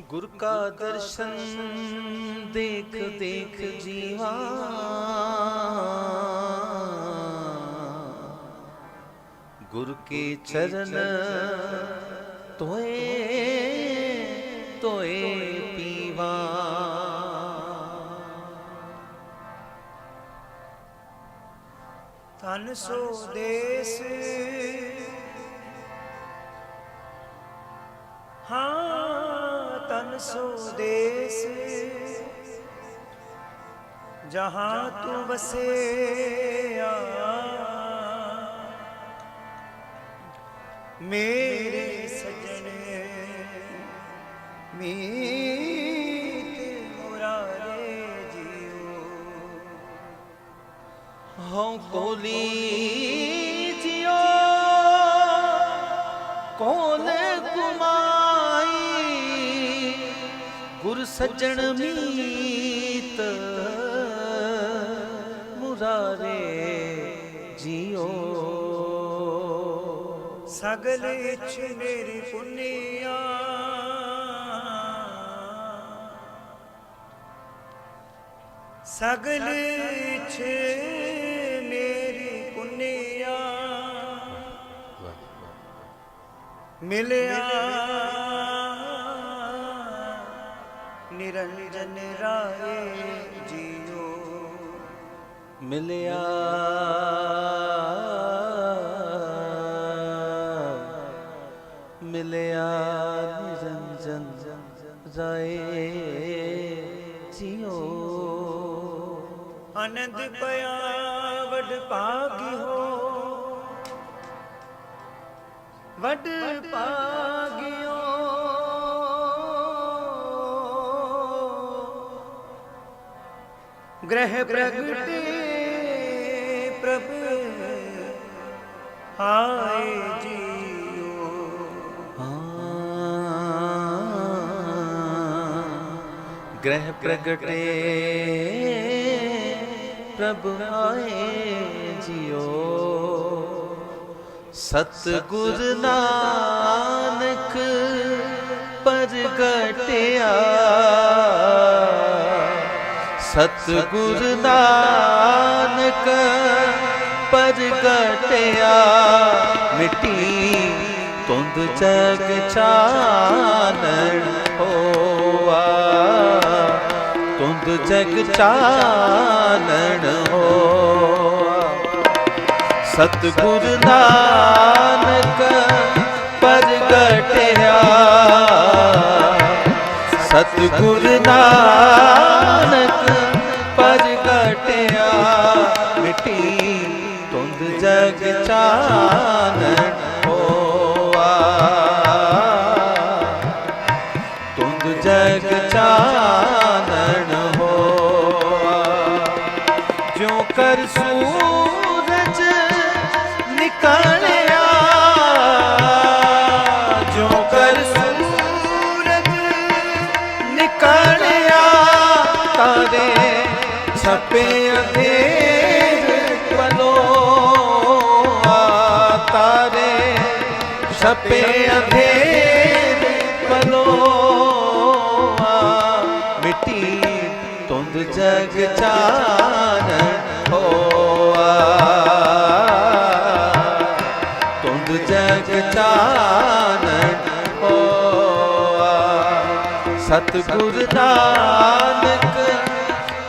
ਗੁਰ ਕਾ ਦਰਸ਼ਨ ਦੇਖ ਦੇਖ ਜੀਵਾ। ਗੁਰ ਕੇ ਚਰਨ ਤੋਏ ਤੋਏ ਪੀਵਾ। ਤਨ ਸੋ ਦੇਸ ਹਾਂ ਤਨ ਸੋ ਦੇਸ ਜਹਾਂ ਤੂੰ ਵਸਿਆ ਮੇਰੇ ਸਜਣ ਮੀਤ ਮੁਰਾਰੇ ਜੀਓ ਹਉ ਕੋਲੀ ਗੁਰ ਸੱਜਣ ਮੀਤ ਮੁਰਾਰੇ ਜਿਉ ਸਗਲ ਇਛ ਮੇਰੀ ਪੁੰਨਿਆ। ਸਗਲ ਇਛ ਮੇਰੀ ਪੁੰਨਿਆ। ਮਿਲਿਆ ਨਿਰੰਜਨ ਰਾਏ ਜੀਓ ਮਿਲਿਆ ਮਿਲਿਆ ਨਿਰੰਜਨ ਰਾਏ ਜਿਉ ਆਨੰਦ ਪਿਆ ਵਡ ਭਾਗੀ ਹੋ ਵਡ ਭਾਗਿਓ ਗ੍ਰਹਿ ਪ੍ਰਗਟੇ ਪ੍ਰਭ ਆਏ ਜੀਓ। ਗ੍ਰਹਿ ਪ੍ਰਗਟੇ ਪ੍ਰਭ ਆਏ ਜਿਉ ਸਤਿਗੁਰ ਨਾਨਕ ਪ੍ਰਗਟਿਆ। ਸਤਿਗੁਰ ਨਾਨਕ ਪ੍ਰਗਟਿਆ ਮਿੱਟੀ ਤੁੰਦ ਜਗ ਚਾਨਣ ਹੋਆ। ਤੁੰਦ ਜਗ ਚਾਨਣ ਹੋਆ। ਸਤਿਗੁਰ ਨਾਨਕ ਪ੍ਰਗਟਿਆ ਸਤਿਗੁਰ ਨਾਨਕ ਤੁੰਦ ਜਗ ਚਾਨਣ ਹੋਆ। ਤੁੰਦ ਜਗ ਚਾਨਣ ਹੋਆ। ਜਿਉ ਕਰ ਸੂਰਜ ਨਿਕਲਿਆ, ਜਿਉ ਕਰ ਸੂਰਜ ਨਿਕਲਿਆ, ਤਾਰੇ ਛਪੇ ਅੰਧੇਰ ਛਪੇ ਅੰਧੇਰ ਪਲੋਆ ਮਿੱਟੀ ਤੁੰਦ ਜਗ ਚਾਨਣ ਹੋਆ। ਤੁੰਦ ਜਗ ਚਾਨਣ ਹੋਆ। ਸਤਿਗੁਰ ਨਾਨਕ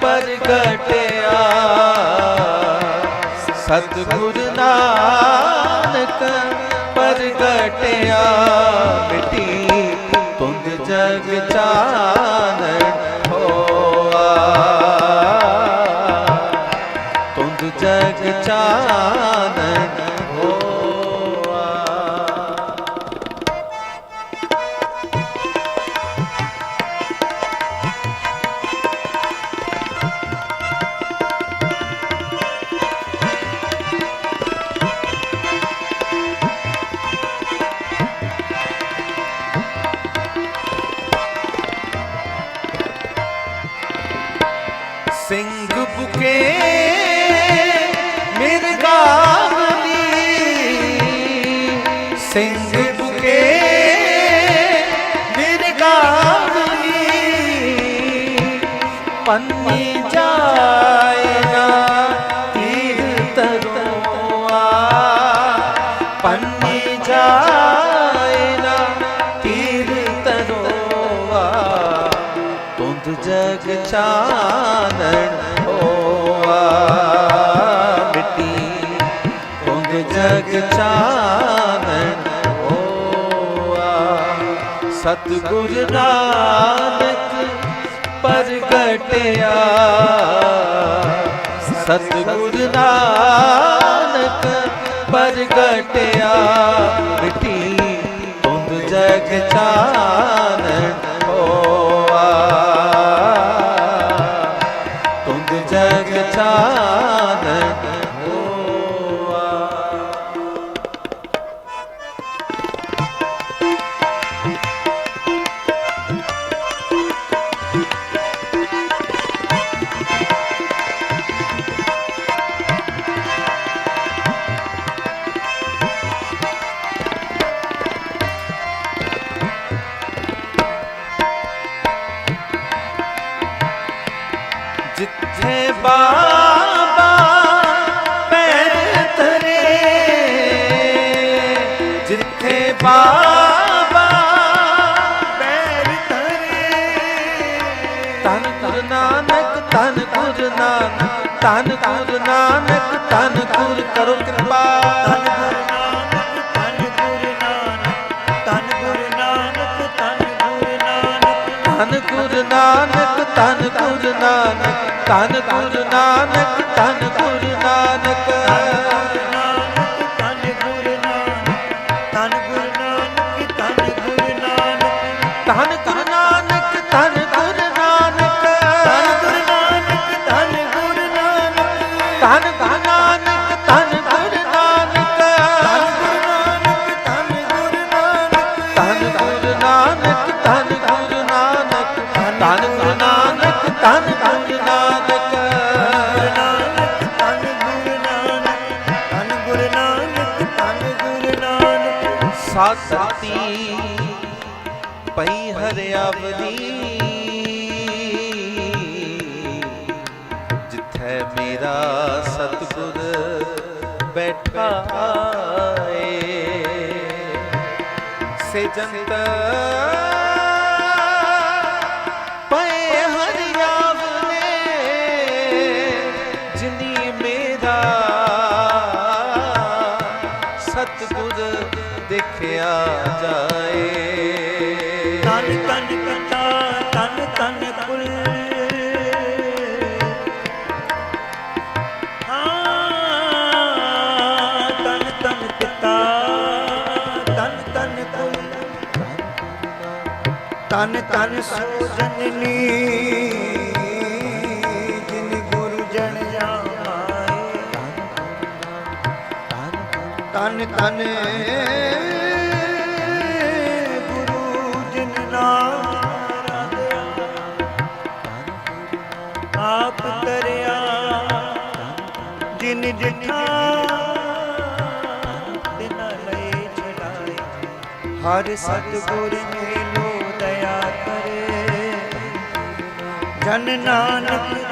ਪ੍ਰਗਟਿਆ। ਸਤਿਗੁਰ ਨਾਨਕ ਪ੍ਰਗਟਿਆ ਮਿੱਟੀ ਤੁੰਦ ਜਗ ਚਾਨਣ ਹੋਆ। ਤੁੰਦ ਜਗ ਚਾਨਣ ਸਿੰਘ ਬੁਕੇ ਮਿਰਗਾਵੀ ਪੰਨੀ ਜਾਏ ਤੀਰਥ ਰੋਆ ਪੰਨੀ ਜਾਏ ਨਾ ਜਗ ਚਾਨਣ ਤੁੰਦ ਜਗ ਚਾਨਣ ਹੋਆ। ਸਤਿਗੁਰ ਨਾਨਕ ਪ੍ਰਗਟਿਆ। ਸਤਿਗੁਰ ਨਾਨਕ ਪ੍ਰਗਟਿਆ। ਮਿੱਟੀ ਤੁੰਦ ਜਗ ਚਾਨਣ ਹੋਆ। ਤੁੰਦ ਜਗ ਚਾਨਣ ਜਿੱਥੇ ਬਾਬਾ, ਪੈਰ ਧਰੇ। ਜਿੱਥੇ ਬਾਬਾ ਪੈਰ ਧਰੇ। ਤਨ ਗੁਰ ਨਾਨਕ ਤਨ ਗੁਰ ਨਾਨਕ ਤਨ ਗੁਰ ਨਾਨਕ ਤਨ ਗੁਰ ਕਰੋ ਕਿਰਪਾ। ਧਨ ਗੁਰੂ ਨਾਨਕ ਧਨ ਗੁਰੂ ਨਾਨਕ ਧਨ ਗੁਰ ਨਾਨਕ ਧਨ ਗੁਰੂ ਨਾਨਕ। ਨਾਨਕ ਪਈ ਹਰਿਆਵਲੀ ਜਿੱਥੇ ਮੇਰਾ ਸਤਿਗੁਰ ਬੈਠਾ ਏ ਸੇ ਜੰਤ ਤਨ ਤਨ ਸੋ ਜਨਨੀ ਜਿਨ ਗੁਰੂ ਜਨ ਜਾਏ ਤਨ ਤਨ ਗੁਰੂ ਜਿਨ ਨਾਮ ਰਾਧਿਆ ਆਪ ਕਰਿਆ ਜਿਨ ਜਿਠਾ ਦਿਨ ਲਈ ਛਡਾਏ। ਹਰ ਸਤਿਗੁਰ ਮੇਲੋ ਜਨ ਨਾਨਕ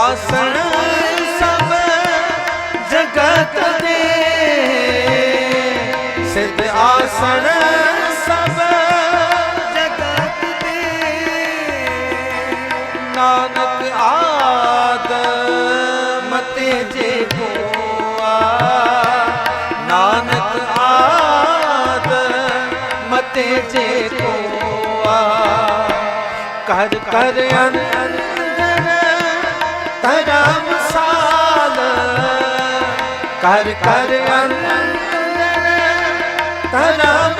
ਆਸਣ ਸਭ ਜਗਤ ਦੇ। ਸਿਧ ਆਸਣ ਸਭ ਜਗਤ ਦੇ। ਨਾਨਕ ਆਦ ਮਤੇ ਜੇ ਕੋਆ ਨਾਨਕ ਆਦ ਮਤੇ ਜੇ ਕੋਆ ਕਰ ਕਰ ਅੰਦਰ ਧਰਮ ਸਾਲ ਕਰ ਕਰ ਅੰਦਰ ਧਰਮ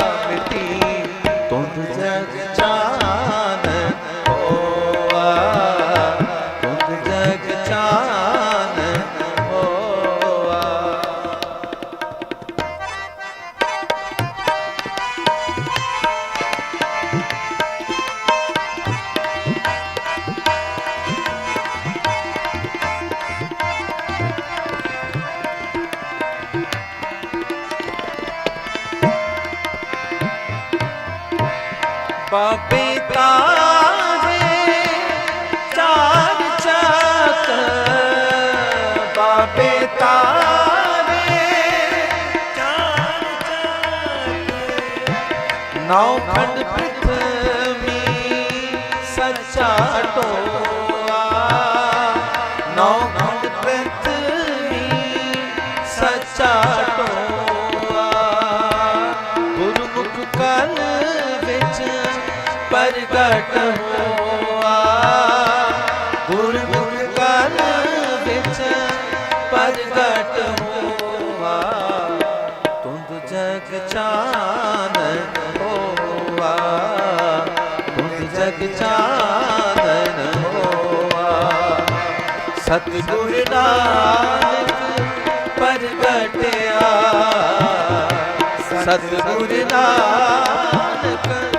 ਬਾਬੇ ਤਾਰੇ ਚਾਰ ਚੱਕ। ਬਾਬੇ ਤਾਰੇ ਚਾਰ ਨੌ ਖੰਡ ਪ੍ਰਿਥਵੀ ਸੱਚਾ ਟੋਆ ਪ੍ਰਗਟ ਹੋਆ। ਗੁਰਮੁਖ ਕਲ ਵਿੱਚ ਪ੍ਰਗਟ ਹੋਆ। ਤੁੰਦ ਜਗ ਚਾਨਣ ਹੋਆ। ਤੁੰਦ ਜਗ ਚਾਨਣ ਹੋਆ। ਸਤਿਗੁਰ ਨਾਨਕ ਪ੍ਰਗਟਿਆ ਸਤਿਗੁਰ ਨਾਨਕ